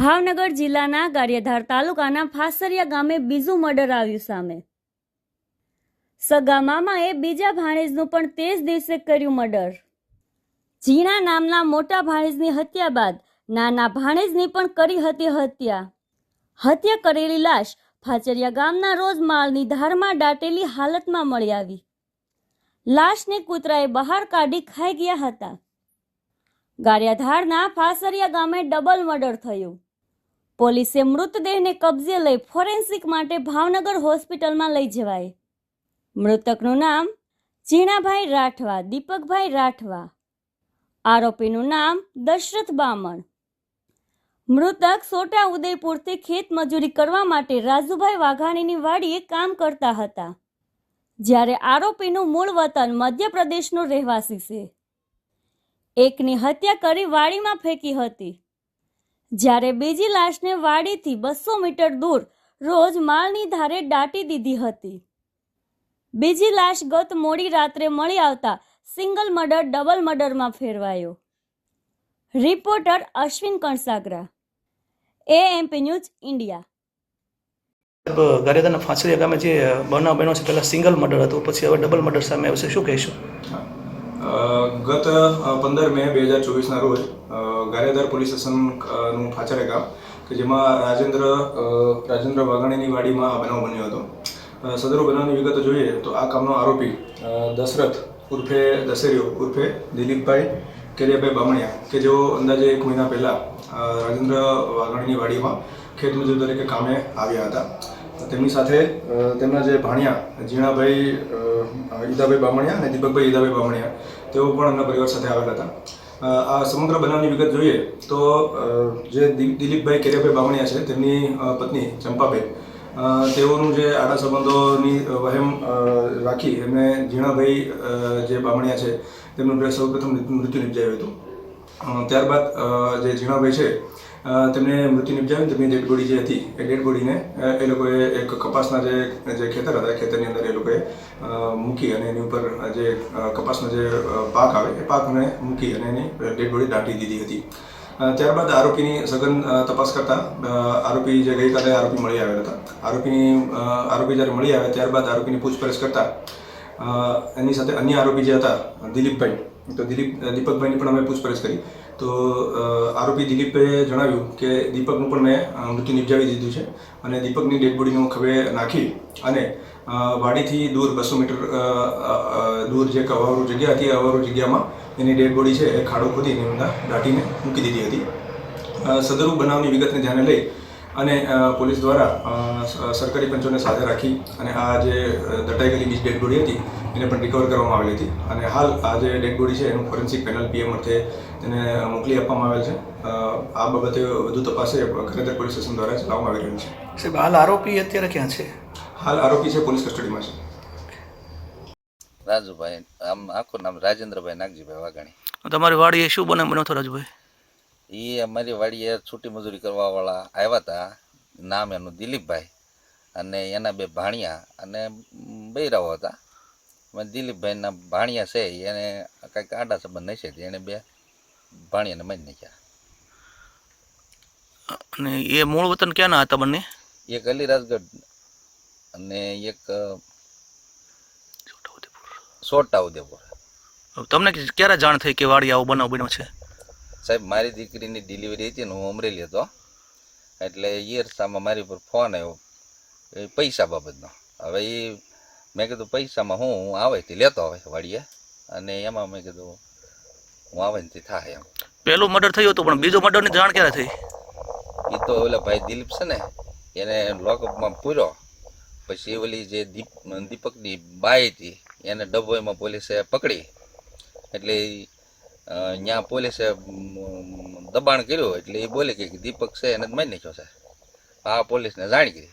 ભાવનગર જિલ્લાના ગારિયાધાર તાલુકાના ફાસરિયા ગામે બીજું મર્ડર આવ્યું સામે. સગા મામાએ બીજા ભાણેજનું પણ તે જ દિવસે કર્યું મર્ડર. જીણા નામના મોટા ભાણેજની હત્યા બાદ નાના ભાણેજની પણ કરી હતી હત્યા. હત્યા કરેલી લાશ ફાચરિયા ગામના રોજ માળની ધારમાં દાટેલી હાલતમાં મળી આવી. લાશને કૂતરાએ બહાર કાઢી ખાઈ ગયા હતા. ગારિયાધારના ફાસરિયા ગામે ડબલ મર્ડર થયું. પોલીસે મૃતદેહને કબજે લઈ ફોરેન્સિક માટે ભાવનગર હોસ્પિટલમાં લઈ જવાય. મૃતકનું નામ ઝીણાભાઈ રાઠવા, દીપકભાઈ રાઠવા. આરોપીનું નામ દશરથ બામણ. મૃતક સોટા ઉદયપુરથી ખેત મજૂરી કરવા માટે રાજુભાઈ વાઘાણીની વાડીએ કામ કરતા હતા. જ્યારે આરોપીનું મૂળ વતન મધ્યપ્રદેશનો રહેવાસી છે. એકની હત્યા કરી વાડીમાં ફેંકી હતી. જ્યારે બીજી લાશને વાડીથી બસો મીટર દૂર રોજ માળની ધારે દાટી દીધી હતી. બીજી લાશ ગત મોડી રાત્રે મળી આવતા સિંગલ મર્ડર ડબલ મર્ડરમાં ફેરવાયો. Reporter Ashwin Kansagara AMP news India Garedana Fansariya ગામે જે બનાવ બન્યો છે પહેલાં સિંગલ મર્ડર હતું પછી હવે ડબલ મર્ડર સામે આવશે શું કહેશું? ગત પંદર મે બે હજાર ચોવીસના રોજ અ, ગારિયાધાર પોલીસ સ્ટેશનનું ફાચરે ગામ કે જેમાં રાજેન્દ્ર રાજેન્દ્ર વાઘાણીની વાડીમાં આ બનાવ બન્યો હતો. સદરો બનાવની વિગતો જોઈએ તો આ કામનો આરોપી દશરથ ઉર્ફે દશેરીઓ ઉર્ફે દિલીપભાઈ કેરિયાભાઈ બામણિયા કે જેઓ અંદાજે એક મહિના પહેલાં રાજેન્દ્ર વાઘાણીની વાડીમાં ખેતમજૂર તરીકે કામે આવ્યા હતા. તેમની સાથે તેમના જે ભાણિયા જીણાભાઈ ઈદાભાઈ બામણિયા અને દીપકભાઈ ઈદાભાઈ બામણિયા તેઓ પણ એમના પરિવાર સાથે આવેલા હતા. આ સમગ્ર બનાવની વિગત જોઈએ તો જે દિલીપભાઈ કેરિયાભાઈ બામણિયા છે, તેમની પત્ની ચંપાબેન તેઓનું જે આડા સંબંધોની વહેમ રાખી એમને જીણાભાઈ જે બામણિયા છે, તેમનું સૌપ્રથમ મૃત્યુ નિપજાયું હતું. ત્યારબાદ જે જીણાભાઈ છે તેમને મૃત્યુ નિપજાવી તેમની ડેડ બોડી જે હતી, એ ડેડ બોડીને એ લોકોએ એક કપાસના જે જે ખેતર હતા ખેતરની અંદર એ લોકોએ મૂકી અને એની ઉપર જે કપાસનો જે પાક આવે, એ પાકને મૂકી અને એની ડેડ બોડી દાટી દીધી હતી. ત્યારબાદ આરોપીની સઘન તપાસ કરતા આરોપી જે ગઈકાલે આરોપી મળી આવેલા હતા. આરોપીની આરોપી જ્યારે મળી આવે ત્યારબાદ આરોપીની પૂછપરછ કરતા એની સાથે અન્ય આરોપી જે હતા દિલીપભાઈ તો દિલીપ દીપકભાઈની પણ અમે પૂછપરછ કરી. તો આરોપી દિલીપે જણાવ્યું કે દીપકનું પણ મેં મૃત્યુ નિપજાવી દીધું છે અને દીપકની ડેડ બોડીનું ખભે નાખી અને વાડીથી દૂર બસો મીટર દૂર જે અવારું જગ્યા હતી અવારું જગ્યામાં એની ડેડ બોડી છે એ ખાડો ખોદીને એમના દાટીને મૂકી દીધી હતી. અ, સદરુ બનાવની વિગતને ધ્યાને લઈ અને પોલીસ દ્વારા સરકારી પંચોને સાથે રાખી અને આ જે દટાઈ ગયેલી બીજી ડેડ બોડી હતી એને પણ રિકવર કરવામાં આવેલી હતી. અને હાલ આ જે ડેડ બોડી છે એનું ફોરેન્સિક પેનલ પીએમ અર્થે તેને મોકલી આપવામાં આવેલ છે. આ બાબતે વધુ તપાસે ખરેખર પોલીસ સ્ટેશન દ્વારા ચલાવવામાં આવી રહી છે. સાહેબ હાલ આરોપી અત્યારે ક્યાં છે? હાલ આરોપી છે પોલીસ કસ્ટડીમાં છે. રાજુભાઈ આમ આખું નામ રાજેન્દ્રભાઈ નાગજીભાઈ વાઘાણી. તમારી વાડી શું બનાવ બન્યો હતો રાજુભાઈ? એ અમારી વાડીએ છૂટી મજૂરી કરવાવાળા આવ્યા હતા. નામ એનું દિલીપભાઈ અને એના બે ભાણિયા અને બૈરાઓ હતા. દિલીપભાઈના ભાણિયા છે એને કાંઈક આડા સંબંધ નહીં છે. એને બે ભાણિયાને મારી નાખ્યા. અને એ મૂળ વતન ક્યાંના હતા બંને? એક અલીરાજગઢ અને એક અ, છોટા ઉદેપુર તમને ક્યારે જાણ થઈ કે વાડી આવો બનાવ બન્યો છે? સાહેબ મારી દીકરીની ડિલિવરી હતી ને હું અમરેલી હતો. એટલે એ અરસામાં મારી ઉપર ફોન આવ્યો. એ પૈસા બાબતનો. હવે એ મેં કીધું પૈસામાં હું હું આવે તે લેતો આવે વાડીએ. અને એમાં મેં કીધું હું આવે ને થાય એમ. પહેલું મર્ડર થયું હતું પણ બીજો મર્ડરની જાણ ક્યારે થઈ? એ તો ઓલા ભાઈ દિલીપ છે ને એને લોકઅપમાં પૂર્યો. પછી ઓલી જે દીપ દીપકની બાઈ હતી એને ડભોઈમાં પોલીસે પકડી. એટલે ત્યાં પોલીસે દબાણ કર્યું એટલે એ બોલે કે દીપક છે એને જ મારી નાખ્યો છે. આ પોલીસને જાણ કરી.